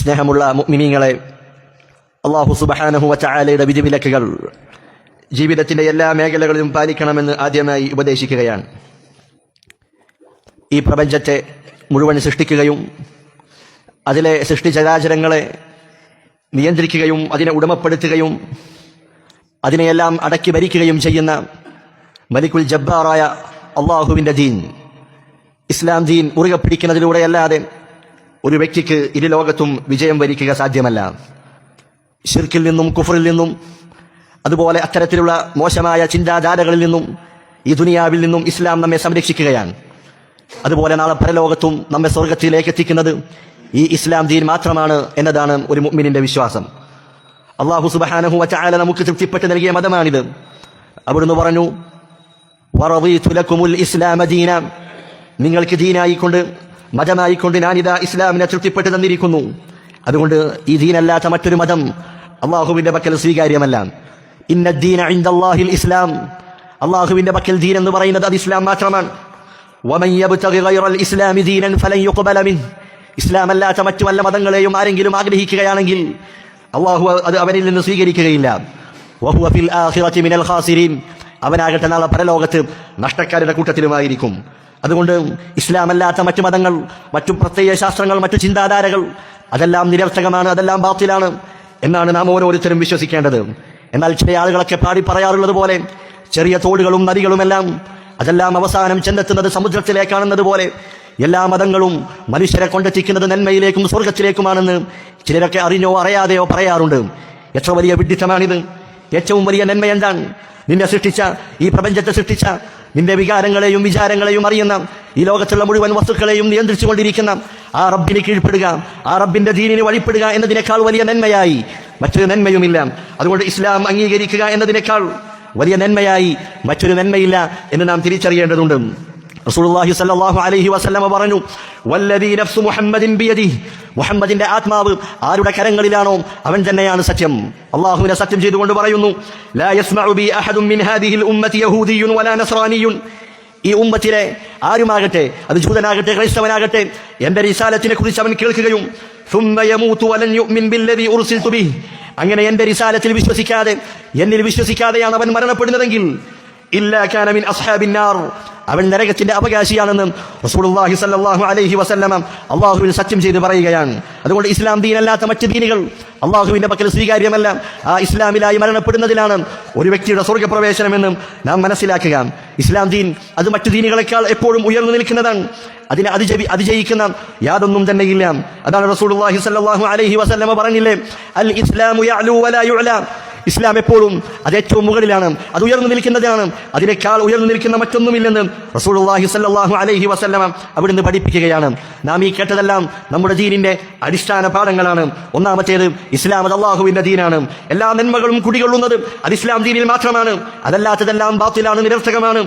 സ്നേഹമുള്ള മിമിങ്ങളെ അള്ളാഹു സുബഹാനഹു വിധി വിധിവിലക്കുകൾ ജീവിതത്തിന്റെ എല്ലാ മേഖലകളിലും പാലിക്കണമെന്ന് ആദ്യമായി ഉപദേശിക്കുകയാണ്. ഈ പ്രപഞ്ചത്തെ മുഴുവൻ സൃഷ്ടിക്കുകയും അതിലെ സൃഷ്ടിചരാചരങ്ങളെ നിയന്ത്രിക്കുകയും അതിനെ ഉടമപ്പെടുത്തുകയും അതിനെയെല്ലാം അടക്കി ഭരിക്കുകയും ചെയ്യുന്ന മലിക്കുൽ ജബ്ബാറായ അള്ളാഹുവിന്റെ ദീൻ ഇസ്ലാം ദീൻ മുറുകെ പിടിക്കുന്നതിലൂടെയല്ലാതെ ഒരു വ്യക്തിക്ക് ഇരു ലോകത്തും വിജയം വരിക്കുക സാധ്യമല്ല. ഷിർക്കിൽ നിന്നും കുഫറിൽ നിന്നും അതുപോലെ അത്തരത്തിലുള്ള മോശമായ ചിന്താധാരകളിൽ നിന്നും ഈ ദുനിയാവിൽ നിന്നും ഇസ്ലാം നമ്മെ സംരക്ഷിക്കുകയാണ്. അതുപോലെ നാളെ പരലോകത്തും നമ്മെ സ്വർഗത്തിലേക്ക് എത്തിക്കുന്നത് ഈ ഇസ്ലാം ദീൻ മാത്രമാണ് എന്നതാണ് ഒരു മുഅ്മിനിന്റെ വിശ്വാസം. അള്ളാഹു സുബഹാനഹു വച്ചാല നമുക്ക് തൃപ്തിപ്പെട്ട് നൽകിയ മതമാണിത്. അവിടുന്ന് പറഞ്ഞു ലക്കുമുൽ ഇസ്ലാമ ദീന. നിങ്ങൾക്ക് ദീനായിക്കൊണ്ട് മതമായിക്കൊണ്ട് ഞാനിതാ ഇസ്ലാമിനെ തൃപ്തിപ്പെട്ട് തന്നിരിക്കുന്നു. അതുകൊണ്ട് ഈ ദീനല്ലാത്ത മറ്റൊരു മതം അള്ളാഹുവിന്റെ പക്കൽ സ്വീകാര്യമല്ല. ഇന്ന ദീന ഇൻദല്ലാഹിൽ ഇസ്ലാം. അള്ളാഹുവിന്റെ പക്കൽ ദീൻ എന്ന് പറയുന്നത് അത് ഇസ്ലാം മാത്രമാണ്. വമൻ യബ്തഗി ഗൈറൽ ദീനൻ ഫലൻ യുഖ്ബല മിൻഹ് ഇസ്ലാം അല്ലാത്ത മറ്റു വല്ല മതങ്ങളെയും ആരെങ്കിലും ആഗ്രഹിക്കുകയാണെങ്കിൽ അള്ളാഹു അത് അവനിൽ നിന്ന് സ്വീകരിക്കുകയില്ല. അവനാകട്ടെ നാളെ പരലോകത്ത് നഷ്ടക്കാരുടെ കൂട്ടത്തിലുമായിരിക്കും. അതുകൊണ്ട് ഇസ്ലാമല്ലാത്ത മറ്റു മതങ്ങൾ മറ്റു പ്രത്യയ ശാസ്ത്രങ്ങൾ മറ്റു ചിന്താധാരകൾ അതെല്ലാം നിരർത്ഥകമാണ് അതെല്ലാം ബാത്തിലാണ് എന്നാണ് നാം ഓരോരുത്തരും വിശ്വസിക്കേണ്ടത്. എന്നാൽ ചില ആളുകളൊക്കെ പാടി പറയാറുള്ളത് പോലെ ചെറിയ തോടുകളും നദികളുമെല്ലാം അതെല്ലാം അവസാനം ചെന്നെത്തുന്നത് സമുദ്രത്തിലേക്കാണെന്നത് പോലെ എല്ലാ മതങ്ങളും മനുഷ്യരെ കൊണ്ടെത്തിക്കുന്നത് നന്മയിലേക്കും സ്വർഗത്തിലേക്കുമാണെന്ന് ചിലരൊക്കെ അറിഞ്ഞോ അറിയാതെയോ പറയാറുണ്ട്. എത്ര വലിയ വിഡിത്തമാണിത് ഏറ്റവും വലിയ നന്മ എന്താണ്? നിന്നെ സൃഷ്ടിച്ച ഈ പ്രപഞ്ചത്തെ സൃഷ്ടിച്ച നിന്റെ വികാരങ്ങളെയും വിചാരങ്ങളെയും അറിയുന്ന ഈ ലോകത്തുള്ള മുഴുവൻ വസ്തുക്കളെയും നിയന്ത്രിച്ചുകൊണ്ടിരിക്കുന്ന ആ റബ്ബിന് കീഴ്പ്പെടുക ആ റബ്ബിന്റെ ദീനിന് വഴിപ്പെടുക എന്നതിനേക്കാൾ വലിയ നന്മയായി മറ്റൊരു നന്മയുമില്ല. അതുകൊണ്ട് ഇസ്ലാം അംഗീകരിക്കുക എന്നതിനേക്കാൾ വലിയ നന്മയായി മറ്റൊരു നന്മയില്ല എന്ന് നാം തിരിച്ചറിയേണ്ടതുണ്ട്. റസൂലുള്ളാഹി സ്വല്ലല്ലാഹു അലൈഹി വസല്ലമ പറഞ്ഞു വല്ലദീ നഫ്സു മുഹമ്മദിൻ ബിയദിഹി. മുഹമ്മദിന്റെ ആത്മാവ് ആരുടെ കരങ്ങളിലാണോ അവൻ തന്നെയാണ് സത്യം. അള്ളാഹുവിനെ സത്യം ചെയ്തുകൊണ്ട് പറയുന്നു ലാ യസ്മഉ ബി അഹദും മിൻ ഹാദിഹിൽ ഉമ്മത്തി യഹൂദിയുൻ വലാ നസ്രാനിയുൻ. ഈ ഉമ്മത്തിലെ ആരുമാകട്ടെ അത് ജൂതനാകട്ടെ ക്രൈസ്തവനാകട്ടെ എന്റെ റിസാലത്തിനെ കുറിച്ച് അവൻ കേൾക്കുകയും അങ്ങനെ എന്റെ റിസാലത്തിൽ വിശ്വസിക്കാതെ എന്നിൽ വിശ്വസിക്കാതെയാണ് അവൻ മരണപ്പെടുന്നതെങ്കിൽ ഇല്ലാ കാന കാനമിൻ അസ്ഹാബിന്നാർ അവൻ നരകത്തിന്റെ അവകാശിയാണെന്ന് റസൂലുള്ളാഹി സല്ലല്ലാഹു അലൈഹി വസല്ലമ അള്ളാഹുവിൽ സത്യം ചെയ്ത് പറയുകയാണ്. അതുകൊണ്ട് ഇസ്ലാം ദീനല്ലാത്ത മറ്റ് ദീനുകൾ അള്ളാഹുവിന്റെ പക്കൽ സ്വീകാര്യമല്ല. ആ ഇസ്ലാമിലായി മരണപ്പെടുന്നതിലാണ് ഒരു വ്യക്തിയുടെ സ്വർഗപ്രവേശനമെന്നും നാം മനസ്സിലാക്കുക. ഇസ്ലാം ദീൻ അത് മറ്റു ദീനുകളെക്കാൾ എപ്പോഴും ഉയർന്നു നിൽക്കുന്നതാണ്. അതിനെ അതിജയി അതിജയിക്കുന്ന യാതൊന്നും തന്നെ ഇല്ല അതാണ് റസൂലുള്ളാഹി സല്ലല്ലാഹു അലൈഹി വസല്ലമ പറഞ്ഞില്ലേ? അൽ ഇസ്ലാമു വലാ യുഅല. ഇസ്ലാം എപ്പോഴും അത് ഏറ്റവും മുകളിലാണ്. അത് ഉയർന്നു നിൽക്കുന്നതാണ്. അതിനേക്കാൾ ഉയർന്നു നിൽക്കുന്ന മറ്റൊന്നുമില്ലെന്ന് റസൂലുള്ളാഹി സ്വല്ലല്ലാഹു അലൈഹി വസ്ലമ അവിടുന്ന് പഠിപ്പിക്കുകയാണ്. നാം ഈ കേട്ടതെല്ലാം നമ്മുടെ ദീനിന്റെ അടിസ്ഥാന പാഠങ്ങളാണ്. ഒന്നാമത്തേത് ഇസ്ലാം അത് അള്ളാഹുവിന്റെ ദീനാണ്. എല്ലാ നന്മകളും കുടികൊള്ളുന്നത് അത് ഇസ്ലാം ദീനിൽ മാത്രമാണ്. അതല്ലാത്തതെല്ലാം ബാത്തിലാണ് നിരർത്ഥകമാണ്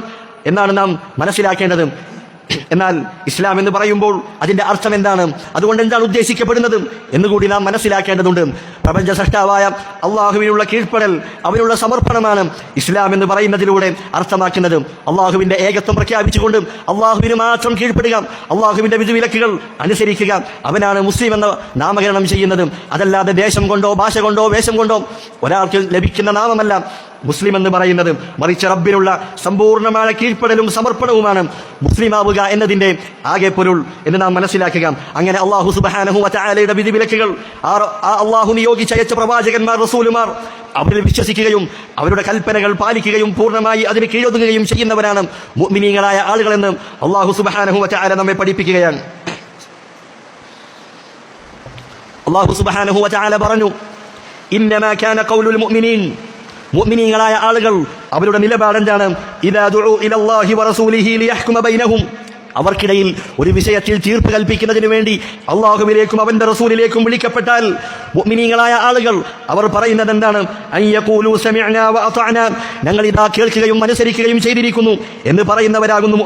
എന്നാണ് നാം മനസ്സിലാക്കേണ്ടത്. എന്നാൽ ഇസ്ലാം എന്ന് പറയുമ്പോൾ അതിന്റെ അർത്ഥം എന്താണ്? അതുകൊണ്ട് എന്താണ് ഉദ്ദേശിക്കപ്പെടുന്നത്? എന്നുകൂടി നാം മനസ്സിലാക്കേണ്ടതുണ്ട്. പ്രപഞ്ച സൃഷ്ടാവായ അള്ളാഹുവിനുള്ള കീഴ്പ്പെടൽ അവനുള്ള സമർപ്പണമാണ് ഇസ്ലാം എന്ന് പറയുന്നതിലൂടെ അർത്ഥമാക്കുന്നത്. അള്ളാഹുവിന്റെ ഏകത്വം പ്രഖ്യാപിച്ചുകൊണ്ട് അള്ളാഹുവിന് മാത്രം കീഴ്പ്പെടുക അള്ളാഹുവിന്റെ വിധിവിലക്കുകൾ അനുസരിക്കുക. അവനാണ് മുസ്ലിം എന്ന നാമകരണം ചെയ്യുന്നത്. അതല്ലാതെ ദേശം കൊണ്ടോ ഭാഷ കൊണ്ടോ വേഷം കൊണ്ടോ ഒരാൾക്ക് ലഭിക്കുന്ന നാമമല്ല. മുസ്ലിം എന്ന് പറയുന്നത് മറിച്ച് റബ്ബിനുള്ള സമ്പൂർണമായ കീഴ്പ്പെടലും സമർപ്പണവുമാണ്. മുസ്ലിമാവുക എന്നതിന്റെ ആകെ പൊരുൾ എന്ന് നാം മനസ്സിലാക്കുക. അങ്ങനെ അള്ളാഹു സുബാനഹു വറ്റാലയുടെ വിധി വിലക്കുകൾ ആ അള്ളാഹു നിയോഗിച്ചയച്ച പ്രവാചകന്മാർ റസൂലുമാർ അവരിൽ വിശ്വസിക്കുകയും അവരുടെ കൽപ്പനകൾ പാലിക്കുകയും പൂർണമായി അതിന് കീഴൊതുങ്ങുകയും ചെയ്യുന്നവരാണ് മുഅ്മിനീങ്ങളായ ആളുകളെന്ന് അള്ളാഹു സുബാനഹു വറ്റാല നമ്മെ പഠിപ്പിക്കുകയാണ്. അള്ളാഹു സുബാനഹു വറ്റാല പറഞ്ഞു ഇന്നമാ കാന ഖൗലുൽ മുഅ്മിനീൻ. മുഅ്മിനീങ്ങളായ ആളുകൾ അവരുടെ നിലപാട് എന്താണ്? ഇദാ ദുഉ ഇലല്ലാഹി വറസൂലിഹി ലിയഹ്കുമ ബൈനഹും. അവർക്കിടയിൽ ഒരു വിഷയത്തിൽ തീർപ്പ് കൽപ്പിക്കുന്നതിന് വേണ്ടി അള്ളാഹുവിലേക്കും അവന്റെ റസൂലിലേക്കും വിളിക്കപ്പെട്ടാൽ മുഅ്മിനീങ്ങളായ ആളുകൾ അവർ പറയുന്നത് എന്താണ്? ഞങ്ങൾ ഇതാ കേൾക്കുകയും അനുസരിക്കുകയും ചെയ്തിരിക്കുന്നു എന്ന് പറയുന്നവരാകുന്നു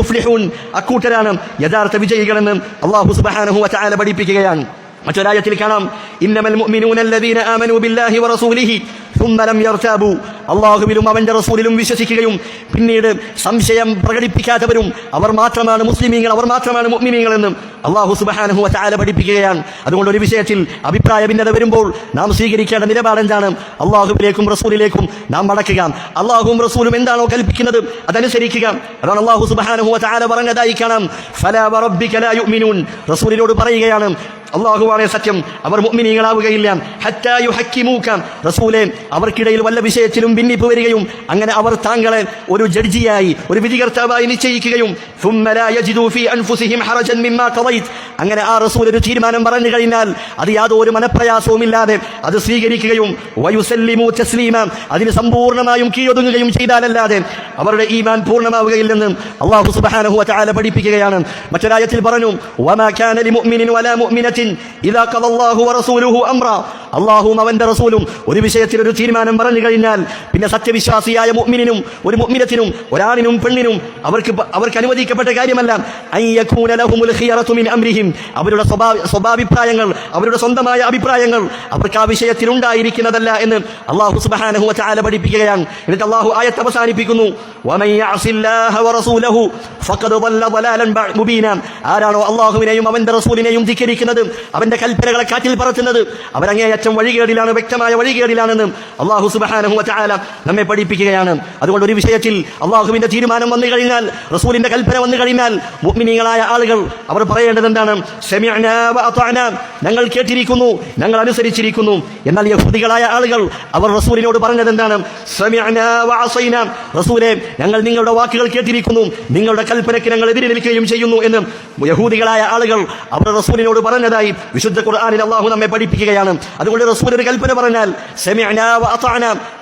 മുഫ്ലിഹൂൻ. അക്കൂട്ടരാണ് യഥാർത്ഥ വിജയികളെന്ന് അള്ളാഹു വതആല പഠിപ്പിക്കുകയാണ്. മറ്റൊരായത്തിൽ കാണാം ഇന്നമൽ മുഅ്മിനൂനല്ലദീന ആമനൂ ബില്ലാഹി വറസൂലിഹി ثم ലം യർതാബു അള്ളാഹുവിലും അവന്റെ റസൂലിലും വിശ്വസിക്കുകയും പിന്നീട് സംശയം പ്രകടിപ്പിക്കാത്തവരും അവർ മാത്രമാണ് മുസ്ലിമീങ്ങൾ അവർ മാത്രമാണ് മുഅ്മിനീങ്ങൾ എന്നും അള്ളാഹു സുബ്ഹാനഹു വതആല പഠിപ്പിക്കുകയാണ്. അതുകൊണ്ട് ഒരു വിഷയത്തിൽ അഭിപ്രായ ഭിന്നത വരുമ്പോൾ നാം സ്വീകരിക്കേണ്ട നിലപാട് എന്താണ്? അള്ളാഹുവിലേക്കും റസൂലിലേക്കും നാം മടക്കുക. അള്ളാഹുവും റസൂലും എന്താണോ കൽപ്പിക്കുന്നത് അതനുസരിക്കുക. അതാണ് അള്ളാഹു സുബ്ഹാനഹു വതആല പറഞ്ഞതായി കാണാം. റസൂലിനോട് പറയുകയാണ് അള്ളാഹുവാണ് സത്യം അവർ മുഗ്മിനീകളാവുകയില്ല ഹത്താ യുഹക്കിമൂക റസൂലെ അവർക്കിടയിൽ വല്ല വിഷയത്തിലും ഭിന്നിപ്പ് വരികയും അങ്ങനെ അവർ താങ്കളെ ഒരു ജഡ്ജിയായി ഒരു വിധികർത്താവായി നിശ്ചയിക്കുകയും അങ്ങനെ ആ റസൂൽ ഒരു തീരുമാനം പറഞ്ഞു കഴിഞ്ഞാൽ അത് യാതൊരു മനപ്രയാസവുമില്ലാതെ അത് സ്വീകരിക്കുകയും വയുസല്ലിമു തസ്ലീമ അതിന് സമ്പൂർണമായും കീഴൊതുങ്ങുകയും ചെയ്താലല്ലാതെ അവരുടെ ഈമാൻ പൂർണമാവുകയില്ലെന്ന് അള്ളാഹു സുബാനഹു ചാല പഠിപ്പിക്കുകയാണ്. മറ്റൊരായത്തിൽ പറഞ്ഞു അള്ളാഹും അവന്റെ റസൂലും ഒരു വിഷയത്തിൽ ഒരു തീരുമാനം പറഞ്ഞു കഴിഞ്ഞാൽ പിന്നെ സത്യവിശ്വാസിയായ മുഅ്മിനിനും ഒരു മുഅ്മിനത്തിനും ഒരാണിനും പെണ്ണിനും അവർക്ക് അവർക്ക് അനുവദിക്കപ്പെട്ട കാര്യമല്ല. അംരിഹിം. ചിന്തയും അവരുടെ സ്വഭാവ സ്വഭാവിപ്രായങ്ങൾ അവരുടെ സ്വന്തമായ അഭിപ്രായങ്ങൾ അവർക്ക് ആ വിഷയത്തിൽ ഉണ്ടായിരിക്കുന്നതല്ല എന്ന് അള്ളാഹു സുബാനഹു ചാല പഠിപ്പിക്കുകയാണ്. എന്നിട്ട് അള്ളാഹു ആയത്ത് അവസാനിപ്പിക്കുന്നു. ആരാണോ അള്ളാഹുവിനെയും അവന്റെ റസൂലിനെയും ധിക്കരിക്കുന്നത് അവന്റെ കൽപ്പനകളെ കാറ്റിൽ പറത്തുന്നത് അവരങ്ങേയറ്റം വഴികേടിലാണ് വ്യക്തമായ വഴികേടിലാണെന്ന് അള്ളാഹു സുബഹാനഹു ചാല നമ്മെ പഠിപ്പിക്കുകയാണ്. അതുകൊണ്ട് ഒരു വിഷയത്തിൽ അള്ളാഹുവിന്റെ തീരുമാനം വന്നു കഴിഞ്ഞാൽ റസൂലിന്റെ കൽപ്പന വന്നു കഴിഞ്ഞാൽ മുഗ്മിനികളായ ആളുകൾ അവർ പറയേണ്ടത് എന്താണ്? വഅതഅനാ. ഞങ്ങൾ കേട്ടിരിക്കുന്നു ഞങ്ങൾ അനുസരിച്ചിരിക്കുന്നു. എന്നാൽ യഹൂദികളായ ആളുകൾ അവർ റസൂലിനോട് പറഞ്ഞത് എന്താണ് റസൂലേ ഞങ്ങൾ നിങ്ങളുടെ വാക്കുകൾ കേട്ടിരിക്കുന്നു നിങ്ങളുടെ കൽപ്പനയ്ക്ക് ഞങ്ങൾ എതിരെ നിൽക്കുകയും ചെയ്യുന്നു എന്ന് യഹൂദികളായ ആളുകൾ അവർ റസൂലിനോട് പറഞ്ഞതായി വിശുദ്ധ ഖുർആനിൽ അള്ളാഹു നമ്മെ പഠിപ്പിക്കുകയാണ്. അതുകൊണ്ട് റസൂൽ ഒരു കൽപ്പന പറഞ്ഞാൽ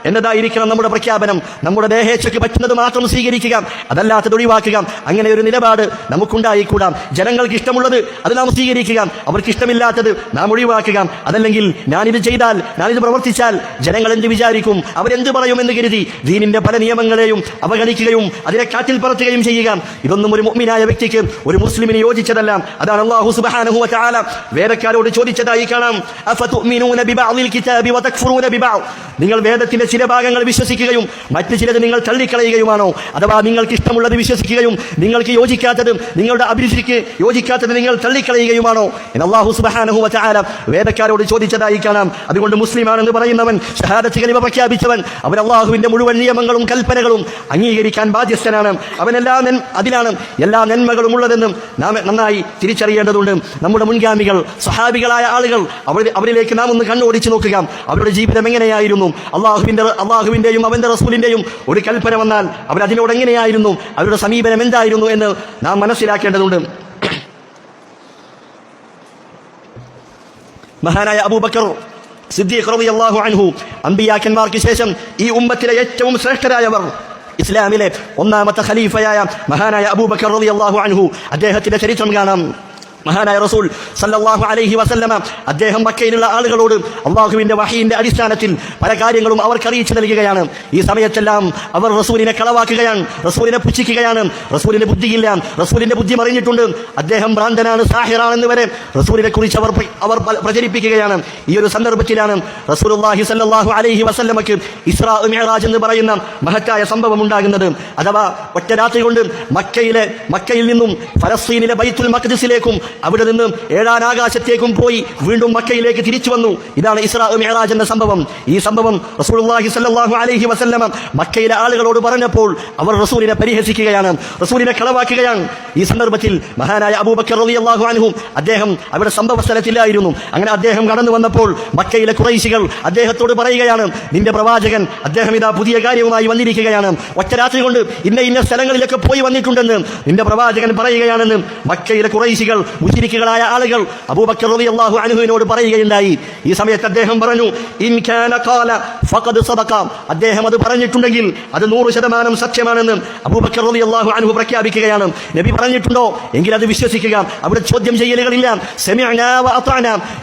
എന്നതായിരിക്കണം നമ്മുടെ പ്രഖ്യാപനം. നമ്മുടെ ദേഹേച്ഛയ്ക്ക് പറ്റുന്നത് മാത്രം സ്വീകരിക്കുക അതല്ലാത്തത് ഒഴിവാക്കുക. അങ്ങനെ ഒരു നിലപാട് നമുക്കുണ്ടായിക്കൂടാം. ജനങ്ങൾക്ക് ഇഷ്ടമുള്ളത് അത് നാം സ്വീകരിക്കുക. അവർക്ക് ഇഷ്ടമില്ലാത്തത് നാം ഒഴിവാക്കുക. അതല്ലെങ്കിൽ ഞാനിത് ചെയ്താൽ ഞാനിത് പ്രവർത്തിച്ചാൽ ജനങ്ങൾ എന്ത് വിചാരിക്കും? അവരെന്ത് പറയുമെന്ന് കരുതി ദീനിന്റെ പല നിയമങ്ങളെയും അവഗണിക്കുകയും അതിനെ കാറ്റിൽ പറത്തുകയും ചെയ്യുക. ഇതൊന്നും ഒരു മുഅ്മിനായ വ്യക്തിക്ക് ഒരു മുസ്ലിമിന് യോജിച്ചതല്ല. അതാണ് അള്ളാഹു സുബാനഹു ചാല വേദക്കാരോട് ചോദിച്ചതായി കാണാം. നിങ്ങൾ വേദത്തിന്റെ ചില ഭാഗങ്ങൾ വിശ്വസിക്കുകയും മറ്റു ചിലത് നിങ്ങൾ തള്ളിക്കളയുകയുമാണോ? അഥവാ നിങ്ങൾക്ക് ഇഷ്ടമുള്ളത് വിശ്വസിക്കുകയും നിങ്ങൾക്ക് യോജിക്കാത്തത് നിങ്ങളുടെ അഭിരുചിക്ക് യോജിക്കാത്തത് നിങ്ങൾ തള്ളിക്കളയുകയുമാണോ? വേദക്കാരോട് ചോദിച്ചതായി കാണാം. അതുകൊണ്ട് മുസ്ലിമാണെന്ന് പറയുന്നവൻ പ്രഖ്യാപിച്ചവൻ അവൻ അള്ളാഹുവിന്റെ മുഴുവൻ നിയമങ്ങളും കൽപ്പനകളും അംഗീകരിക്കാൻ ബാധ്യസ്ഥനാണ്. അവനെല്ലാ എല്ലാ അതിലാണ് എല്ലാ നന്മകളും ഉള്ളതെന്നും നാം നന്നായി തിരിച്ചറിയേണ്ടതുണ്ട്. നമ്മുടെ മുൻഗാമികൾ സഹാബികളായ ആളുകൾ അവർ അവരിലേക്ക് നാം ഒന്ന് കണ്ണോടിച്ചു നോക്കുക. അവരുടെ ജീവിതം എങ്ങനെയായിരുന്നു? അള്ളാഹുവിന്റെ അള്ളാഹുവിന്റെയും അവന്റെ റസൂലിന്റെയും ഒരു കൽപ്പന വന്നാൽ അവരതിനോട് എങ്ങനെയായിരുന്നു? അവരുടെ സമീപനം എന്തായിരുന്നു എന്ന് നാം മനസ്സിലാക്കേണ്ടതുണ്ട്. മഹാനായ അബൂബക്കർ സിദ്ദീഖ് റളിയല്ലാഹു അൻഹു അമ്പിയാക്കന്മാർക്ക് ശേഷം ഈ ഉമ്മത്തിലെ ഏറ്റവും ശ്രേഷ്ഠരായവർ ഇസ്ലാമിലെ ഒന്നാമത്തെ ഖലീഫയായ മഹാനായ അബൂബക്കർ റളിയല്ലാഹു അൻഹു അദ്ദേഹത്തിന്റെ ചരിത്രം കാണാം. മഹാനായ റസൂൽ സല്ലാഹു അലൈഹി വസല്ലമ അദ്ദേഹം മക്കയിലുള്ള ആളുകളോട് അള്ളാഹുവിന്റെ വഹീന്റെ അടിസ്ഥാനത്തിൽ പല കാര്യങ്ങളും അവർക്ക് അറിയിച്ചു നൽകുകയാണ്. ഈ സമയത്തെല്ലാം അവർ റസൂലിനെ കളവാക്കുകയാണ് റസൂലിനെ പുച്ഛിക്കുകയാണ് റസൂലിന്റെ ബുദ്ധിയില്ല റസൂലിന്റെ ബുദ്ധി മറിഞ്ഞിട്ടുണ്ട്. അദ്ദേഹം ഭ്രാന്തനാണ് സാഹിറാണെന്ന് വരെ റസൂലിനെ കുറിച്ച് അവർ അവർ പ്രചരിപ്പിക്കുകയാണ്. ഈ ഒരു സന്ദർഭത്തിലാണ് റസൂലുള്ളാഹി സല്ലാഹു അലൈഹി വസല്ലമക്ക് ഇസ്രാ മെഹറാജ് എന്ന് പറയുന്ന മഹത്തായ സംഭവം ഉണ്ടാകുന്നത്. അഥവാ ഒറ്റ രാത്രി കൊണ്ട് മക്കയിലെ മക്കയിൽ നിന്നും ഫലസ്തീനിലെ ബൈത്തുൽ മഖ്ദിസിലേക്കും അവിടെ നിന്നും ഏഴാൻ ആകാശത്തേക്കും പോയി വീണ്ടും മക്കയിലേക്ക് തിരിച്ചു വന്നു. ഇതാണ് ഇസ്രാ മെഹറാജ് എന്ന സംഭവം. ഈ സംഭവം റസൂലുള്ളാഹി സ്വല്ലല്ലാഹു അലൈഹി വസല്ലമ മക്കയിലെ ആളുകളോട് പറഞ്ഞപ്പോൾ അവർ റസൂലിനെ പരിഹസിക്കുകയാണ് റസൂലിനെ കളവാക്കുകയാണ്. ഈ സന്ദർഭത്തിൽ മഹാനായ അബൂബക്കർ റളിയല്ലാഹു അൻഹു അദ്ദേഹം അവിടെ സംഭവ സ്ഥലത്തില്ലായിരുന്നു അങ്ങനെ അദ്ദേഹം കടന്നു വന്നപ്പോൾ മക്കയിലെ കുറൈശികൾ അദ്ദേഹത്തോട് പറയുകയാണ് നിന്റെ പ്രവാചകൻ അദ്ദേഹം ഇതാ പുതിയ കാര്യവുമായി വന്നിരിക്കുകയാണ്. ഒറ്റ രാത്രി കൊണ്ട് ഇന്ന ഇന്ന സ്ഥലങ്ങളിലൊക്കെ പോയി വന്നിട്ടുണ്ടെന്ന് നിന്റെ പ്രവാചകൻ പറയുകയാണെന്ന് മക്കയിലെ കുറൈശികൾ മുശിരിക്കുകളായ ആളുകൾ അബൂബക്കർ റളിയല്ലാഹു അൻഹുവിനോട് പറയുകയുണ്ടായി. ഈ സമയത്ത് അദ്ദേഹം പറഞ്ഞു ഫഖദ് സദഖ. അദ്ദേഹം അത് പറഞ്ഞിട്ടുണ്ടെങ്കിൽ അത് നൂറ് ശതമാനം സത്യമാണെന്ന് അബൂബക്കർ റളിയല്ലാഹു അൻഹു പ്രഖ്യാപിക്കുകയാണ്. നബി പറഞ്ഞിട്ടുണ്ടോ? എങ്കിൽ അത് വിശ്വസിക്കുക. അവിടെ ചോദ്യം ചെയ്യലുകളില്ല.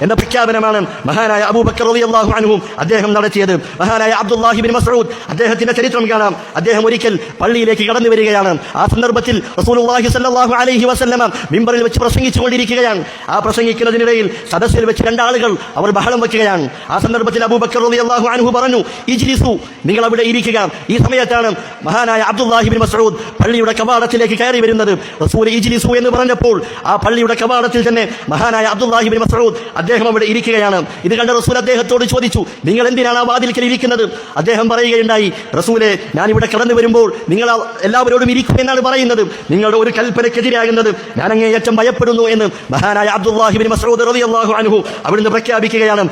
എന്ന പ്രഖ്യാപനമാണ് മഹാനായ അബൂബക്കർ റളിയല്ലാഹു അൻഹു അദ്ദേഹം നടത്തിയത്. മഹാനായ അബ്ദുല്ലാഹിബിൻ മസൂദ് അദ്ദേഹത്തിന്റെ ചരിത്രം കാണാം. അദ്ദേഹം ഒരിക്കൽ പള്ളിയിലേക്ക് കടന്നു വരികയാണ് ആ സന്ദർഭത്തിൽ സ്വല്ലല്ലാഹു അലൈഹി വസല്ലമ മിമ്പറിൽ വെച്ച് പ്രസംഗിച്ചുകൊണ്ടിരിക്കുകയാണ് ആ പ്രസംഗിക്കുന്നതിനിടയിൽ സദസ്സിൽ വെച്ച് രണ്ടാളുകൾ അവർ ബഹളം വെക്കുകയാണ് ആ സന്ദർഭത്തിൽ അബൂബക്കർ അള്ളാഹു അനുഹു പറഞ്ഞു ഇജ്ലിസു നിങ്ങൾ അവിടെ ഇരിക്കുക. ഈ സമയത്താണ് മഹാനായ അബ്ദുല്ലാഹിബിൻ മസൂദ് പള്ളിയുടെ കവാടത്തിലേക്ക് കയറി വരുന്നത്. റസൂൽ ഇജ്ലിസു എന്ന് പറഞ്ഞപ്പോൾ ആ പള്ളിയുടെ കവാടത്തിൽ തന്നെ മഹാനായ അബ്ദുല്ലാഹിബിൻ മസൂദ് അദ്ദേഹം അവിടെ ഇരിക്കുകയാണ്. ഇത് കണ്ട റസൂൽ അദ്ദേഹത്തോട് ചോദിച്ചു നിങ്ങൾ എന്തിനാണ് ആ വാതിൽക്കൽ ഇരിക്കുന്നത്? അദ്ദേഹം പറയുകയുണ്ടായി റസൂലെ ഞാൻ ഇവിടെ കടന്നു വരുമ്പോൾ നിങ്ങൾ എല്ലാവരോടും ഇരിക്കും എന്നാണ് പറയുന്നത്. നിങ്ങളുടെ ഒരു കൽപ്പനയ്ക്കെതിരാകുന്നത്. ഞാൻ അങ്ങേയറ്റം ഭയപ്പെടുന്നു എന്ന് മഹാനായ അബ്ദുല്ലാഹിബിൻ മസ്ഊദ് റളിയല്ലാഹു അൻഹു അവിടുന്ന് പ്രഖ്യാപിക്കുകയാണ്.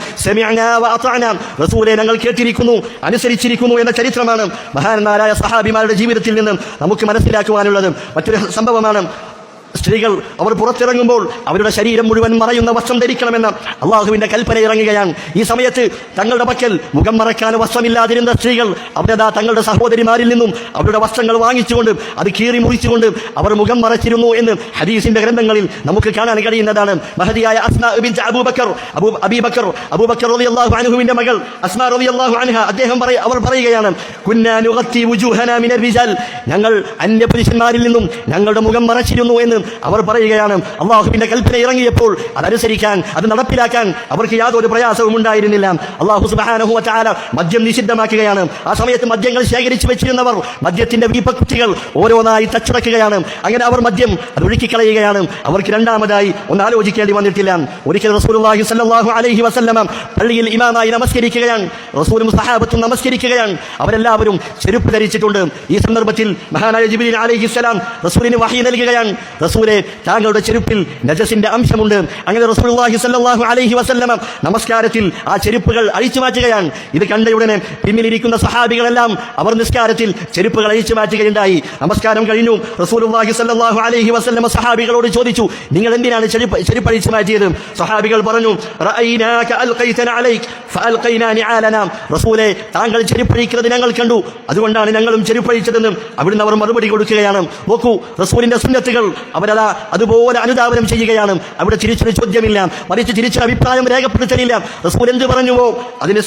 റസൂലെ ഞങ്ങൾ കേട്ടിരിക്കുന്നു അനുസരിച്ചിരിക്കുന്നു എന്ന ചരിത്രമാണ് മഹാനായ സഹാബിമാരുടെ ജീവിതത്തിൽ നിന്ന് നമുക്ക് മനസ്സിലാക്കുവാനുള്ളത് മറ്റൊരു സംഭവമാണ്. സ്ത്രീകൾ അവർ പുറത്തിറങ്ങുമ്പോൾ അവരുടെ ശരീരം മുഴുവൻ മറയുന്ന വസ്ത്രം ധരിക്കണമെന്ന് അള്ളാഹുവിന്റെ കൽപ്പന ഇറങ്ങുകയാണ്. ഈ സമയത്ത് തങ്ങളുടെ പക്കൽ മുഖം മറയ്ക്കാൻ വസ്ത്രമില്ലാതിരുന്ന സ്ത്രീകൾ അവരതാ തങ്ങളുടെ സഹോദരിമാരിൽ നിന്നും അവരുടെ വസ്ത്രങ്ങൾ വാങ്ങിച്ചുകൊണ്ട് അത് കീറി മുറിച്ചുകൊണ്ട് അവർ മുഖം മറച്ചിരുന്നു എന്ന് ഹദീസിന്റെ ഗ്രന്ഥങ്ങളിൽ നമുക്ക് കാണാൻ കഴിയുന്നതാണ്. മഹതിയായ അസ്മാ അബൂബക്കർ അബൂ അബീബക്കർ അബൂബക്കർ അൻഹുവിന്റെ മകൾ അസ്മാ റളിയല്ലാഹു അൻഹ അദ്ദേഹം അവർ പറയുകയാണ് ഞങ്ങൾ അന്യ പുരുഷന്മാരിൽ നിന്നും ഞങ്ങളുടെ മുഖം മറച്ചിരുന്നു എന്ന് അവർ പറയുകയാണ് അള്ളാഹുവിന്റെ കൽപ്പന ഇറങ്ങിയപ്പോൾ അതനുസരിക്കാൻ അത് നടപ്പിലാക്കാൻ അവർക്ക് യാതൊരു പ്രയാസവും ഉണ്ടായിരുന്നില്ല. അള്ളാഹു സുബാനഹു തആല മദ്യം നിഷിദ്ധമാക്കുകയാണ്. ആ സമയത്ത് മദ്യങ്ങൾ ശേഖരിച്ചു വെച്ചിരുന്നവർ മദ്യത്തിന്റെ വീപ്പക്കുറ്റികൾ ഓരോന്നായി തച്ചുടക്കുകയാണ്. അങ്ങനെ അവർ മദ്യം അത് ഒഴുക്കിക്കളയുകയാണ്. അവർക്ക് രണ്ടാമതായി ഒന്ന് ആലോചിക്കേണ്ടി വന്നിട്ടില്ല. ഒരിക്കൽ റസൂലുള്ളാഹി സ്വല്ലല്ലാഹു അലൈഹി വസല്ലമ പള്ളിയിൽ ഇമാമായി നമസ്കരിക്കുകയാണ്. റസൂലും സഹാബത്തും നമസ്കരിക്കുകയാണ്. അവരെല്ലാവരും ചെരുപ്പ് ധരിച്ചിട്ടുണ്ട്. ഈ സന്ദർഭത്തിൽ മഹാനായ ജിബ്രീൽ അലൈഹിസ്സലാം റസൂലിന് വഹി നൽകുകയാണ്. റസൂലെ താങ്കളുടെ ചെരുപ്പിൽ നജസിന്റെ അംശമുണ്ട്. അങ്ങനെ റസൂലുള്ളാഹി സ്വല്ലല്ലാഹു അലൈഹി വസല്ലമ നമസ്കാരത്തിൽ ആ ചെരുപ്പുകൾ അഴിച്ചു മാറ്റുകയാണ്. ഇത് കണ്ടയുടനെ പിന്നിലിരിക്കുന്ന സഹാബികളെല്ലാം അവർ നിസ്കാരത്തിൽ ചെരുപ്പുകൾ അഴിച്ചു മാറ്റുകയുണ്ടായി. നമസ്കാരം കഴിഞ്ഞു. റസൂലുള്ളാഹി സ്വല്ലല്ലാഹു അലൈഹി വസല്ലമ സഹാബികളോട് ചോദിച്ചു നിങ്ങൾ എന്തിനാണ് ചെരുപ്പ് ചെരുപ്പ് അഴിച്ചു മാറ്റിയത്? സഹാബികൾ പറഞ്ഞു റസൂലെ താങ്കൾ ചെരുപ്പഴിക്കുന്നത് ഞങ്ങൾ കണ്ടു. അതുകൊണ്ടാണ് ഞങ്ങളും ചെരുപ്പഴിച്ചതെന്ന് അവിടുന്ന് അവർ മറുപടി കൊടുക്കുകയാണ്. നോക്കൂ റസൂലിന്റെ സുന്നത്തുകൾ അവരതാ അതുപോലെ അനുധാവനം ചെയ്യുകയാണ്. അവിടെ തിരിച്ചൊരു ചോദ്യമില്ല. മറിച്ച് ചിരിച്ച അഭിപ്രായം രേഖപ്പെടുത്തലില്ല. റസൂൽ എന്ത് പറഞ്ഞുവോ അതിന്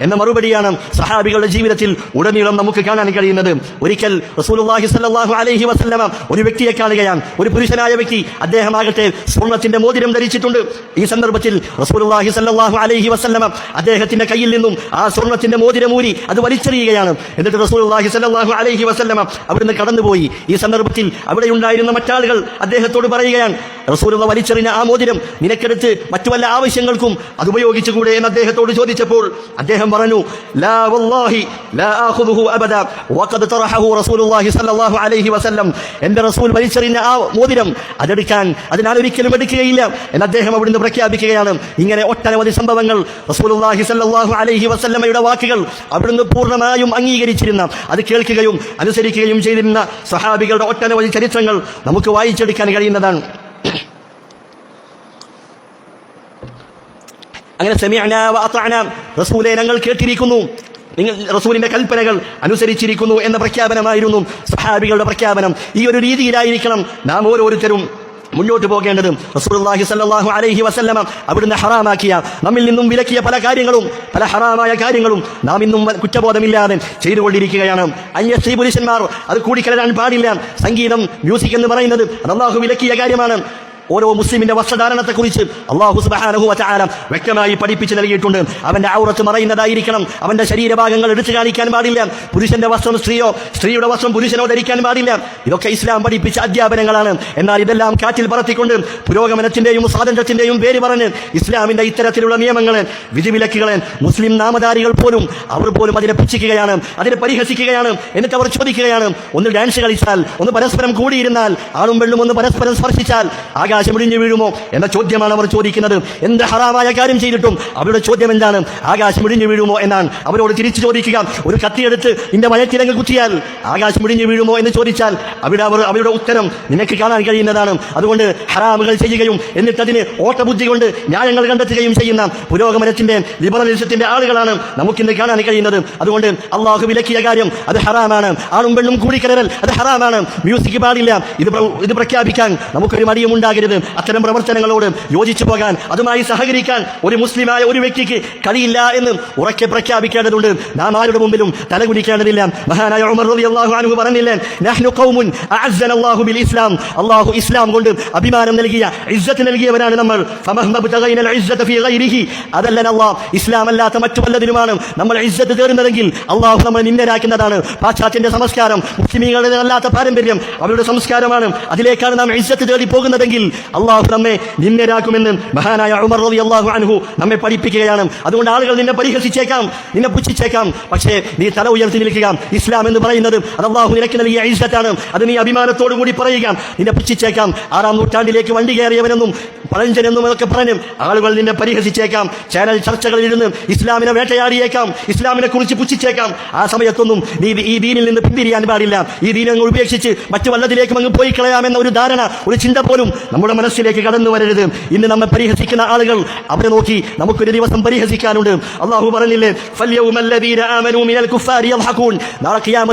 എന്ന മറുപടിയാണ് സഹാബികളുടെ ജീവിതത്തിൽ ഉടനീളം നമുക്ക് കാണാൻ കഴിയുന്നത്. ഒരിക്കൽ റസൂലുള്ളാഹി സ്വല്ലല്ലാഹു അലൈഹി വസല്ലമ ഒരു വ്യക്തിയെ കാണുകയാണ്. ഒരു പുരുഷനായ വ്യക്തി അദ്ദേഹമാകട്ടെ സ്വർണത്തിന്റെ മോതിരം ധരിച്ചിട്ടുണ്ട്. ഈ സന്ദർഭത്തിൽ റസൂലുള്ളാഹി സ്വല്ലല്ലാഹു അലൈഹി വസല്ലമ അദ്ദേഹത്തിന്റെ കയ്യിൽ നിന്നും ആ സ്വർണത്തിന്റെ മോതിരം ഊരി അത് വലിച്ചെറിയുകയാണ്. എന്നിട്ട് റസൂലുള്ളാഹി സ്വല്ലല്ലാഹു അലൈഹി വസല്ലമ അവിടുന്ന് കടന്നുപോയി. ഈ സന്ദർഭത്തിൽ അവിടെ ഉണ്ടായിരുന്ന മറ്റാളുകൾ അദ്ദേഹത്തോട് പറയുകയാണ് റസൂലുള്ള വലിച്ചെറിഞ്ഞ ആ മോതിരം നിനക്കെടുത്ത് മറ്റു വല്ല ആവശ്യങ്ങൾക്കും അത് ഉപയോഗിച്ചുകൂടെ? എന്ന് അദ്ദേഹത്തോട് ചോദിച്ചപ്പോൾ അദ്ദേഹം പറഞ്ഞു ലാ വല്ലാഹി ലാ ആഖുദുഹു അബദ വഖദ് തറഹഹു റസൂലുള്ളാഹി സ്വല്ലല്ലാഹു അലൈഹി വസല്ലം. എന്റെ റസൂൽ വലിച്ചെറിഞ്ഞ ആ മോതിരം അതെടുക്കാൻ അതിനാൽ ഒരിക്കലും എടുക്കുകയില്ല. എന്ന് അദ്ദേഹം അവിടുന്ന് പ്രഖ്യാപിക്കുകയാണ്. ഇങ്ങനെ ഒട്ടനവധി സംഭവങ്ങൾ റസൂലുള്ളാഹി സ്വല്ലല്ലാഹു അലൈഹി വസല്ലമയുടെ വാക്കുകൾ അവിടുന്ന് പൂർണമായും അംഗീകരിച്ചിരുന്ന അത് കേൾക്കുകയും അനുസരിക്കുകയും ചെയ്തിരുന്ന സഹാബികളുടെ ഒട്ടനവധി ചരിത്രങ്ങൾ നമുക്ക് വായിച്ചെടുക്കാൻ കഴിയുന്നതാണ്. അങ്ങനെ സെമിഅന റസൂലെ ഞങ്ങൾ കേട്ടിരിക്കുന്നു. നിങ്ങൾ റസൂലിന്റെ കൽപ്പനകൾ അനുസരിച്ചിരിക്കുന്നു എന്ന പ്രഖ്യാപനമായിരുന്നു സഹാബികളുടെ പ്രഖ്യാപനം. ഈ ഒരു രീതിയിലായിരിക്കണം നാം ഓരോരുത്തരും മുന്നോട്ട് പോകേണ്ടത് റസൂലുള്ളാഹി സ്വല്ലല്ലാഹു അലൈഹി വസല്ലമ അവിടുന്ന് ഹറാമാക്കിയ നമ്മിൽ നിന്നും വിലക്കിയ പല കാര്യങ്ങളും പല ഹറാമായ കാര്യങ്ങളും നാം ഇന്നും കുറ്റബോധമില്ലാതെ ചെയ്തുകൊണ്ടിരിക്കുകയാണ്. അന്യ സ്ത്രീ പുരുഷന്മാർ അത് കൂടിക്കലരാൻ പാടില്ല. സംഗീതം മ്യൂസിക് എന്ന് പറയുന്നത് അള്ളാഹു വിലക്കിയ കാര്യമാണ്. ഓരോ മുസ്ലിമിന്റെ വസ്ത്രധാരണത്തെ കുറിച്ച് അള്ളാഹു സുബ്ഹാനഹു വതആല വ്യക്തമായി പഠിപ്പിച്ചു നൽകിയിട്ടുണ്ട്. അവന്റെ ഔറത്ത് മറയുന്നതായിരിക്കണം. അവന്റെ ശരീരഭാഗങ്ങൾ എടുത്തു കാണിക്കാൻ പാടില്ല. പുരുഷന്റെ വസ്ത്രം സ്ത്രീയോ സ്ത്രീയുടെ വസ്ത്രം പുരുഷനോ ധരിക്കാൻ പാടില്ല. ഇതൊക്കെ ഇസ്ലാം പഠിപ്പിച്ച അധ്യാപനങ്ങളാണ്. എന്നാൽ ഇതെല്ലാം കാറ്റിൽ പറത്തിക്കൊണ്ട് പുരോഗമനത്തിന്റെയും സ്വാതന്ത്ര്യത്തിന്റെയും പേര് പറഞ്ഞ് ഇസ്ലാമിന്റെ ഇത്തരത്തിലുള്ള നിയമങ്ങളെ വിധിവിലക്കുകളെ മുസ്ലിം നാമധാരികൾ പോലും അവർ പോലും അതിനെ പുച്ഛിക്കുകയാണ് അതിനെ പരിഹസിക്കുകയാണ് എന്നിട്ട് അവർ ചോദിക്കുകയാണ് ഒന്ന് ഡാൻസ് കളിച്ചാൽ ഒന്ന് പരസ്പരം കൂടിയിരുന്നാൽ ആണും പെണ്ണും ഒന്ന് പരസ്പരം സ്പർശിച്ചാൽ ആകാശം ഇടിഞ്ഞു വീഴുമോ എന്ന ചോദ്യമാണ് അവർ ചോദിക്കുന്നത്. എന്ത് ഹറാമായ കാര്യം ചെയ്തിട്ടും അവരുടെ ചോദ്യം എന്താണ്? ആകാശം ഇടിഞ്ഞു വീഴുമോ എന്നാണ് അവരോട് തിരിച്ചു ചോദിക്കുക. ഒരു കത്തിയെടുത്ത് നിന്റെ മയത്തിലങ്ങ് കുത്തിയാൽ ആകാശം ഇടിഞ്ഞു വീഴുമോ എന്ന് ചോദിച്ചാൽ അവിടെ അവർ അവരുടെ ഉത്തരം നിനക്ക് കാണാൻ കഴിയുന്നതാണ്. അതുകൊണ്ട് ഹറാമുകൾ ചെയ്യുകയും എന്നിട്ട് അതിന് ഓട്ടബുദ്ധി കൊണ്ട് ന്യായങ്ങൾ കണ്ടെത്തുകയും ചെയ്യുന്ന പുരോഗമനത്തിന്റെ ലിബറലിസത്തിന്റെ ആളുകളാണ് നമുക്കിന്ന് കാണാൻ കഴിയുന്നത്. അതുകൊണ്ട് അള്ളാഹു വിലക്കിയ കാര്യം അത് ഹറാമാണ്. ആണും പെണ്ണും കൂടിക്കലരൽ അത് ഹറാമാണ്. മ്യൂസിക് പാടില്ല. ഇത് ഇത് പ്രഖ്യാപിക്കാൻ നമുക്കൊരു മടിയും ഉണ്ടാകരുത് അത്തരം പ്രവർത്തനങ്ങളോട് യോജിച്ചു പോകാൻ അതുമായി സഹകരിക്കാൻ ഒരു മുസ്ലിമായ ഒരു വ്യക്തിക്ക് കഴിയില്ല എന്ന് ഉറക്കെ പ്രഖ്യാപിക്കേണ്ടതുണ്ട്. നാം ആരുടെ മുമ്പിലും തലകുലിക്കേണ്ടതില്ല മഹാനായ ഉമർ റളിയല്ലാഹു അൻഹു പറഞ്ഞില്ലേ നഹ്നു ഖൗമുൻ അഅസ്സന അല്ലാഹു ബിൽ ഇസ്ലാം. അല്ലാഹു ഇസ്ലാം കൊണ്ട് അഭിമാനം നൽകിയ ഇസ്സത്ത് നൽകിയവരാണ് നമ്മൾ. ഫമഹ്മ ബതഗൈന അൽ ഇസ്സത ഫീ ഗൈരിഹി. അതല്ലന അല്ലാഹ് ഇസ്ലാം അല്ലാത്ത മറ്റു വല്ലതിനുമാണ് നമ്മൾ ഇസ്സത്ത് തേടുന്നതെങ്കിൽ അള്ളാഹു നമ്മളെ നിന്ദരാക്കുന്നതാണ്. പാശ്ചാത്യന്റെ സംസ്കാരം മുസ്ലിമീങ്ങളുടെ അല്ലാത്ത പാരമ്പര്യം അവരുടെ സംസ്കാരമാണ്. അതിലേക്കാണ് നാം ഇസ്സത്ത് തേടി പോകുന്നതെങ്കിൽ അള്ളാഹു നമ്മെ നിന്നരാക്കുമെന്ന് മഹാനായ ഉമർ റബി അള്ളാഹു അനുഹു നമ്മെ പഠിപ്പിക്കുകയാണ്. അതുകൊണ്ട് ആളുകൾ നിന്നെ പരിഹസിച്ചേക്കാം നിന്നെ പുച്ഛിച്ചേക്കാം. പക്ഷേ നീ തല ഉയർത്തി നിൽക്കുക ഇസ്ലാം എന്ന് പറയുന്നത് അത് അള്ളാഹു നിനക്ക് നൽകിയ ഐസത്താണ് അത് നീ അഭിമാനത്തോടു കൂടി പറയുക നിന്നെ പുച്ഛിച്ചേക്കാം. ആറാം നൂറ്റാണ്ടിലേക്ക് വണ്ടി കയറിയവനെന്നും പഴഞ്ചനെന്നും ഒക്കെ പറഞ്ഞു ആളുകൾ നിന്നെ പരിഹസിച്ചേക്കാം. ചാനൽ ചർച്ചകളിൽ ഇരുന്ന് ഇസ്ലാമിനെ വേട്ടയാടിയേക്കാം. ഇസ്ലാമിനെ കുറിച്ച് പുച്ഛിച്ചേക്കാം. ആ സമയത്തൊന്നും നീ ഈ ദീനിൽ നിന്ന് പിന്തിരിയാൻ പാടില്ല. ഈ ദീനങ്ങൾ ഉപേക്ഷിച്ച് മറ്റു വല്ലതിലേക്കും അങ്ങ് പോയി കളയാമെന്ന ഒരു ധാരണ ഒരു ചിന്ത പോലും നമ്മുടെ മനസ്സിലേക്ക് കടന്നു വരരുത്. ഇന്ന് നമ്മെ പരിഹസിക്കുന്ന ആളുകൾ അവരെ നോക്കി നമുക്കൊരു ദിവസം പരിഹസിക്കാനുണ്ട്. അള്ളാഹു പറഞ്ഞില്ലേ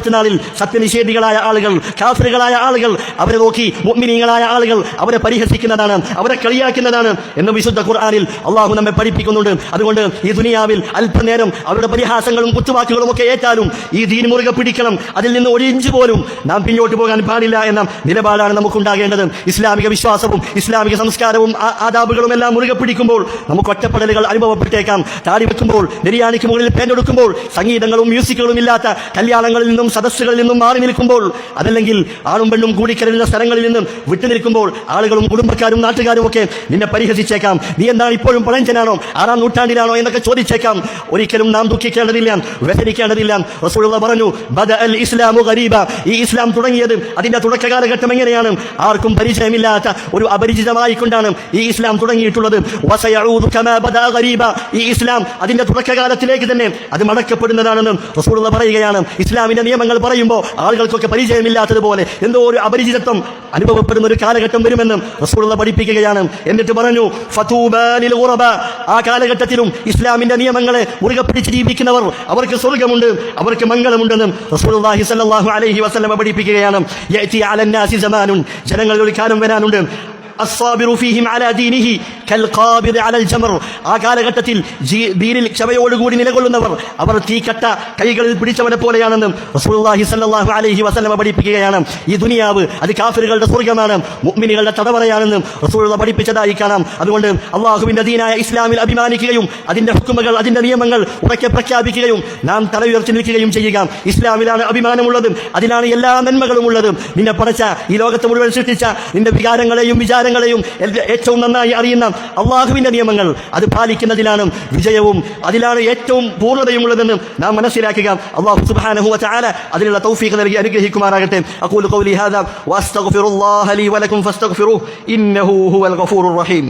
നാളിൽ സത്യനിഷേധികളായ ആളുകൾ കാഫിറുകളായ ആളുകൾ അവരെ നോക്കി മുഅ്മിനീങ്ങളായ ആളുകൾ അവരെ പരിഹസിക്കുന്നതാണ്. അവരെ കളിയാക്കുന്നതാണ് എന്ന് വിശുദ്ധ ഖുർആാനിൽ അള്ളാഹു നമ്മെ പഠിപ്പിക്കുന്നുണ്ട്. അതുകൊണ്ട് ഈ ദുനിയാവിൽ അല്പനേരം അവരുടെ പരിഹാസങ്ങളും കുത്തുവാക്കുകളും ഒക്കെ ഏറ്റാലും ഈ ദീൻ മുറുകെ പിടിക്കണം. അതിൽ നിന്ന് ഒഴിഞ്ചു പോലും നാം പിന്നോട്ട് പോകാൻ പാടില്ല എന്ന നിലപാടാണ് നമുക്കുണ്ടാകേണ്ടത്. ഇസ്ലാമിക വിശ്വാസവും ഇസ്ലാമിക സംസ്കാരവും ആദാബുകളും എല്ലാം മുറുകെ പിടിക്കുമ്പോൾ നമുക്ക് ഒറ്റപ്പെടലുകൾ അനുഭവപ്പെട്ടേക്കാം. താടി വെക്കുമ്പോൾ ബിരിയാണിക്ക് മുകളിൽ പേനെടുക്കുമ്പോൾ സംഗീതങ്ങളും മ്യൂസിക്കുകളും ഇല്ലാത്ത കല്യാണങ്ങളിൽ നിന്നും സദസ്സുകളിൽ നിന്നും മാറി നിൽക്കുമ്പോൾ അതല്ലെങ്കിൽ ആണും പെണ്ണും കൂടിക്കരുന്ന സ്ഥലങ്ങളിൽ നിന്നും വിട്ടു നിൽക്കുമ്പോൾ ആളുകളും കുടുംബക്കാരും നാട്ടുകാരും ഒക്കെ നിന്നെ പരിഹസിച്ചേക്കാം. നീ എന്താണ് ഇപ്പോഴും പഴഞ്ചനാണോ? ആറാം നൂറ്റാണ്ടിലാണോ എന്നൊക്കെ ചോദിച്ചേക്കാം. ഒരിക്കലും നാം ദുഃഖിക്കേണ്ടതില്ല വ്യസനിക്കേണ്ടതില്ല. റസൂലുള്ള പറഞ്ഞു ബദ അൽ ഇസ്ലാമു ഗരീബ. ഈ ഇസ്ലാം തുടങ്ങിയത് അതിന്റെ തുടക്ക കാലഘട്ടം എങ്ങനെയാണ്? ആർക്കും പരിചയമില്ലാത്ത ഒരു അപരിചിതമായിക്കൊണ്ടാണ് ഈ ഇസ്ലാം തുടങ്ങിയിട്ടുള്ളത്. ഗരീബ. ഈ ഇസ്ലാം അതിന്റെ തുടക്കകാലത്തിലേക്ക് തന്നെ അത് മടക്കപ്പെടുന്നതാണെന്നും റസൂലുള്ള പറയുകയാണ്. ഇസ്ലാമിന്റെ നിയമങ്ങൾ പറയുമ്പോൾ ആളുകൾക്കൊക്കെ പരിചയമില്ലാത്തതുപോലെ എന്തോ ഒരു അപരിചിതത്വം അനുഭവപ്പെടുന്ന ഒരു കാലഘട്ടം വരുമെന്നും റസൂലുള്ള പഠിപ്പിക്കുകയാണ്. എന്നിട്ട് പറഞ്ഞു ഫതൂബാനിൽ ഉറബ ആ കാലഘട്ടത്തിലും ഇസ്ലാമിന്റെ നിയമങ്ങളെ മുറുകെ പിടിച്ച് ജീവിക്കുന്നവർ അവർക്ക് സ്വർഗമുണ്ട് അവർക്ക് മംഗളമുണ്ടെന്നും റസൂലുള്ളാഹി സ്വല്ലല്ലാഹു അലൈഹി വസല്ലം പഠിപ്പിക്കുകയാണ്. യഅതി അലന്നാസി സമാനുൻ ജനങ്ങളിൽ ഒരു കാലം വരാനുണ്ട്. അസ്സാബിറു ഫീഹിം അലാ ദീനിഹി ആ കാലഘട്ടത്തിൽ ദീനിൽ ക്ഷമയോടുകൂടി നിലകൊള്ളുന്നവർ അവർ തീക്കട്ട കൈകളിൽ പിടിച്ചവനെ പോലെയാണെന്നും റസൂലുള്ളാഹി സല്ലല്ലാഹു അലൈഹി വസല്ലമ പഠിപ്പിക്കുകയാണ്. ഈ ദുനിയാവ് അത് കാഫിറുകളുടെ സ്വർഗമാണ് തടവറയാണെന്നും റസൂലുള്ള പഠിപ്പിച്ചതായി കാണാം. അതുകൊണ്ട് അള്ളാഹുവിന്റെ ദീനായ ഇസ്ലാമിൽ അഭിമാനിക്കുകയും അതിന്റെ ഹുക്കുമകൾ അതിന്റെ നിയമങ്ങൾ ഉറക്കെ നാം തല ഉയർത്തി നിൽക്കുകയും ചെയ്യുക. ഇസ്ലാമിലാണ് അഭിമാനമുള്ളതും അതിലാണ് എല്ലാ നന്മകളും ഉള്ളതും നിന്നെ പടച്ച ഈ ലോകത്ത് മുഴുവൻ സൃഷ്ടിച്ച നിന്റെ വികാരങ്ങളെയും വിചാരങ്ങളെയും ഏറ്റവും നന്നായി അറിയുന്ന അള്ളാഹുവിന്റെ നിയമങ്ങൾ അത് പാലിക്കുന്നതിലാണ് വിജയവും അതിലാണ് ഏറ്റവും പൂർണ്ണതയും ഉള്ളതെന്ന് നാം മനസ്സിലാക്കുക അള്ളാഹു സുബ്ഹാനഹു വതആല അതിനുള്ള തൗഫീഖ് നൽകി അനുഗ്രഹിക്കുമാറാകട്ടെ അഖൂലു ഖൗലി ഹാദാ വഅസ്തഗ്ഫിറുല്ലാഹ ലീ വലക്കും ഫസ്തഗ്ഫിറുഹു ഇന്നഹു ഹുവൽ ഗഫൂറുർ റഹീം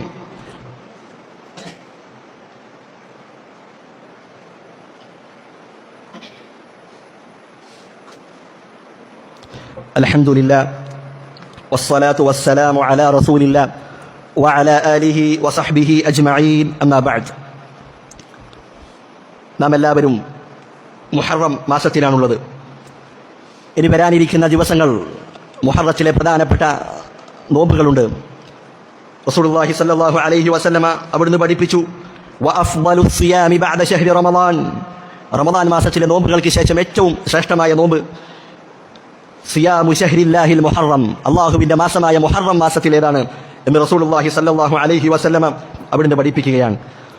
الحمد لله والصلاة والسلام على رسول الله وعلى آله وصحبه أجمعين أما بعد നാം എല്ലാവരും മുഹറം മാസത്തിലാണുള്ളത് ഇനി വരാനിരിക്കുന്ന ദിവസങ്ങൾ മുഹറത്തിലെ പ്രധാനപ്പെട്ട നോമ്പുകളുണ്ട് റസൂലുള്ളാഹി സ്വല്ലല്ലാഹു അലൈഹി വസല്ലമ അവിടുന്ന് പഠിപ്പിച്ചു വഅഫ്ളലു സിയാമി ബഅദ ശഹ്രി റമളാൻ റമളാൻ മാസത്തിലെ നോമ്പുകൾക്ക് ശേഷം ഏറ്റവും ശ്രേഷ്ഠമായ നോമ്പ് സിയാമു ഷഹ്രില്ലാഹിൽ മുഹറം അള്ളാഹുവിന്റെ മാസമായ മുഹറം മാസത്തിലേതാണ് എന്ന് റസൂലുള്ളാഹി സല്ലല്ലാഹു അലൈഹി വസല്ലമ അവിടുന്ന് പഠിപ്പിക്കുകയാണ്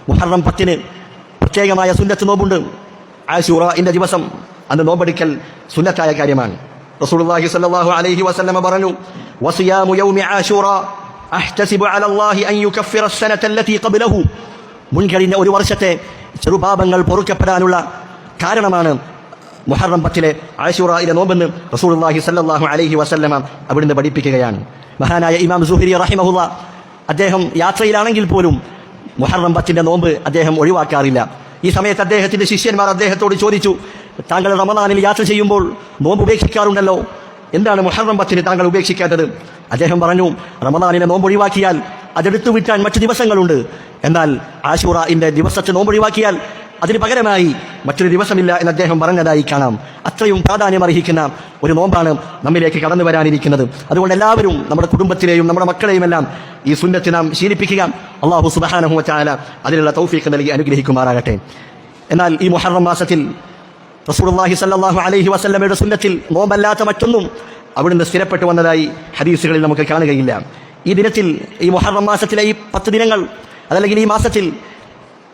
മുഹറം പത്തിന് പ്രത്യേകമായ സുന്നത്ത് നോമ്പുണ്ട് ആശൂറയിന്റെ ദിവസം അന്ന് നോമ്പെടുക്കൽ സുന്നത്തായ കാര്യമാണ് റസൂലുള്ളാഹി സല്ലല്ലാഹു അലൈഹി വസല്ലമ പറഞ്ഞു വസിയാമു യൗമി ആശൂറ അഹ്തസിബു അലല്ലാഹി അൻ യുകഫിറ السنة التي قبله മുൻകഴിഞ്ഞ ഒരു വർഷത്തെ ചെറുപാപങ്ങൾ പൊറുക്കപ്പെടാനുള്ള കാരണമാണ് മുഹറം പത്തിലെ ആശൂറയിലെ നോമ്പെന്ന് റസൂലുള്ളാഹി സല്ലല്ലാഹു അലൈഹി വസല്ലമ അവിടുന്ന് പഠിപ്പിക്കുകയാണ് മഹാനായ ഇമാം സുഹരി റഹിമഹുല്ല അദ്ദേഹം യാത്രയിലാണെങ്കിൽ പോലും മുഹറം പത്തിന്റെ നോമ്പ് അദ്ദേഹം ഒഴിവാക്കാറില്ല. ഈ സമയത്ത് അദ്ദേഹത്തിന്റെ ശിഷ്യന്മാർ അദ്ദേഹത്തോട് ചോദിച്ചു താങ്കൾ റമദാനിൽ യാത്ര ചെയ്യുമ്പോൾ നോമ്പ് ഉപേക്ഷിക്കാറുണ്ടല്ലോ? എന്താണ് മുഹറം പത്തിന് താങ്കൾ ഉപേക്ഷിക്കാത്തത്? അദ്ദേഹം പറഞ്ഞു റമദാനിലെ നോമ്പ് ഒഴിവാക്കിയാൽ അതെടുത്തു വിട്ടാൻ മറ്റു ദിവസങ്ങളുണ്ട്. എന്നാൽ ആശുറ ഇന്റെ ദിവസത്തെ നോമ്പ് ഒഴിവാക്കിയാൽ അതിന് പകരമായി മറ്റൊരു ദിവസമില്ല എന്ന് അദ്ദേഹം പറഞ്ഞതായി കാണാം. അത്രയും പ്രാധാന്യം അർഹിക്കുന്ന ഒരു നോമ്പാണ് നമ്മിലേക്ക് കടന്നു വരാനിരിക്കുന്നത്. അതുകൊണ്ട് എല്ലാവരും നമ്മുടെ കുടുംബത്തിലെയും നമ്മുടെ മക്കളെയും എല്ലാം ഈ സുന്നത്ത് നാം ശീലിപ്പിക്കുക. അള്ളാഹു സുബാനഹു ചാല അതിനുള്ള തൗഫീഖ് നൽകി അനുഗ്രഹിക്കുമാറാകട്ടെ. എന്നാൽ ഈ മുഹറം മാസത്തിൽ റസൂലുള്ളാഹി സല്ലാഹു അലഹി വസല്ലമയുടെ സുന്നത്തിൽ നോമ്പല്ലാത്ത മറ്റൊന്നും അവിടുന്ന് സ്ഥിരപ്പെട്ടു വന്നതായി ഹദീസുകളിൽ നമുക്ക് കാണുകയില്ല. ഈ ദിനത്തിൽ ഈ മുഹറം മാസത്തിലെ ഈ പത്ത് ദിനങ്ങൾ അതല്ലെങ്കിൽ ഈ മാസത്തിൽ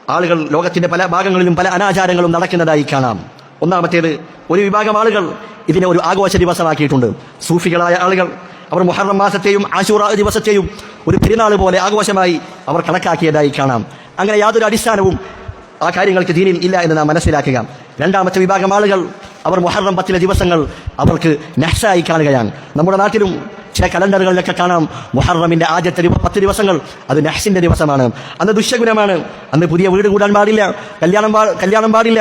ആളുകൾ ലോകത്തിന്റെ പല ഭാഗങ്ങളിലും പല അനാചാരങ്ങളും നടക്കുന്നതായി കാണാം. ഒന്നാമത്തേത് ഒരു വിഭാഗം ആളുകൾ ഇതിനെ ഒരു ആഘോഷ ദിവസമാക്കിയിട്ടുണ്ട്. സൂഫികളായ ആളുകൾ അവർ മുഹറം മാസത്തെയും ആശൂറ ദിവസത്തെയും ഒരു പെരുന്നാൾ പോലെ ആഘോഷമായി അവർ കണക്കാക്കിയതായി കാണാം. അങ്ങനെ യാതൊരു അടിസ്ഥാനവും ആ കാര്യങ്ങൾക്ക് ദീനിൽ ഇല്ല എന്ന് നാം മനസ്സിലാക്കുക. രണ്ടാമത്തെ വിഭാഗം ആളുകൾ അവർ മുഹറം പത്തിലെ ദിവസങ്ങൾ അവർക്ക് നഷ്ടായി കാണുകയാണ്. നമ്മുടെ നാട്ടിലും ചില കലണ്ടറുകളിലൊക്കെ കാണാം മുഹറമിന്റെ ആദ്യത്തെ പത്ത് ദിവസങ്ങൾ. അത് നഹ്സിന്റെ ദിവസമാണ്. അന്ന് ദുശ്ശഗുനമാണ് അന്ന് പുതിയ വീട് കൂടാൻ പാടില്ല. കല്യാണം കല്യാണം പാടില്ല.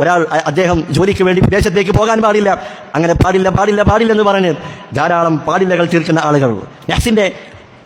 ഒരാൾ അദ്ദേഹം ജോലിക്ക് വേണ്ടി വിദേശത്തേക്ക് പോകാൻ പാടില്ല. അങ്ങനെ പാടില്ല പാടില്ല പാടില്ല എന്ന് പറഞ്ഞ് ധാരാളം പാടില്ലകൾ തീർക്കുന്ന ആളുകൾ. നഹ്സിന്റെ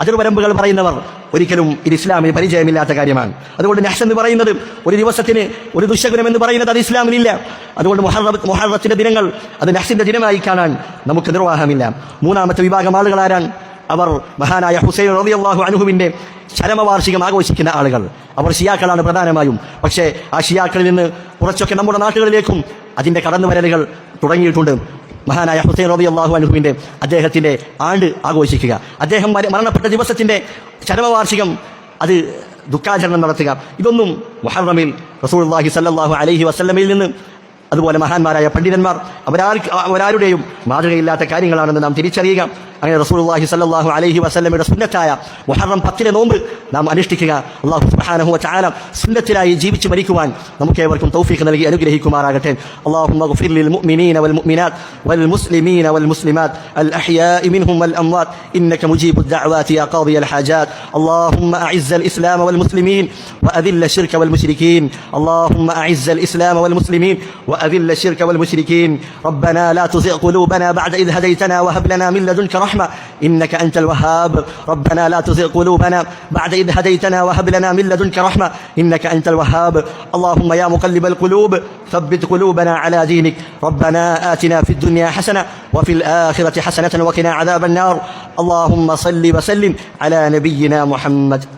അതിർവരമ്പുകൾ പറയുന്നവർ ഒരിക്കലും ഇത് ഇസ്ലാമിന് പരിചയമില്ലാത്ത കാര്യമാണ്. അതുകൊണ്ട് നഹ്സ് എന്ന് പറയുന്നത് ഒരു ദിവസത്തിന് ഒരു ദുശകുനം എന്ന് പറയുന്നത് അത് ഇസ്ലാമിലില്ല അതുകൊണ്ട് മുഹറ മുഹറത്തിന്റെ ദിനങ്ങൾ അത് നഹ്സിന്റെ ദിനമായി കാണാൻ നമുക്ക് നിർവാഹമില്ല. മൂന്നാമത്തെ വിഭാഗം ആളുകൾ ആരാണ്? അവർ മഹാനായ ഹുസൈൻ റളിയല്ലാഹു അൻഹുവിന്റെ ചരമവാർഷികം ആഘോഷിക്കുന്ന ആളുകൾ. അവർ ഷിയാക്കളാണ് പ്രധാനമായും. പക്ഷേ ആ ഷിയാക്കളിൽ നിന്ന് കുറച്ചൊക്കെ നമ്മുടെ നാട്ടുകളിലേക്കും അതിന്റെ കടന്നുവരലുകൾ തുടങ്ങിയിട്ടുണ്ട്. മഹാനായ ഹുസൈൻ റബി അള്ളാഹു അനുഹുവിന്റെ അദ്ദേഹത്തിന്റെ ആണ്ട് ആഘോഷിക്കുക. അദ്ദേഹം മര- മരണപ്പെട്ട ദിവസത്തിന്റെ ചരമവാർഷികം അത് ദുഃഖാചരണം നടത്തുക. ഇതൊന്നും മുഹറമിൽ റസൂൾ അള്ളാഹി സല്ലാഹു അലഹി വസല്ലമയിൽ നിന്ന് അതുപോലെ മഹാന്മാരായ പണ്ഡിതന്മാർ അവരാർ അവരാരുടെയും മാതൃകയില്ലാത്ത കാര്യങ്ങളാണെന്ന് നാം തിരിച്ചറിയുക അങ്ങനെ റസൂലുള്ളാഹി സല്ലല്ലാഹു അലൈഹി വസല്ലമയുടെ സുന്നത്തായ മുഹറം പത്തിലെ നോമ്പ് നാം അനുഷ്ഠിക്കുക അള്ളാഹു സുബ്ഹാനഹു വതആല സുന്നത്തിലായി ജീവിച്ച് മരിക്കുവാൻ നമുക്ക് ഏവർക്കും തൗഫീഖ് നൽകി അനുഗ്രഹിക്കുമാറാകട്ടെ اللهم اغفر للمؤمنين والمؤمنات والمسلمين والمسلمات الأحياء منهم والأموات إنك مجيب الدعوات يا قاضي الحاجات اللهم أعز الإسلام والمسلمين وأذل الشرك والمشركين اللهم أعز الإسلام والمسلمين وأذل الشرك والمشركين. ربنا لا تزغ قلوبنا بعد إذ هديتنا وهب لنا من لدنك رحمة. إنك أنت الوهاب. ربنا لا تزغ قلوبنا بعد إذ هديتنا وهب لنا من لدنك رحمة. إنك أنت الوهاب. اللهم يا مقلب القلوب ثبت قلوبنا على دينك. ربنا آتنا في الدنيا حسنة وفي الآخرة حسنة وقنا عذاب النار. اللهم صل وسلم على نبينا محمد.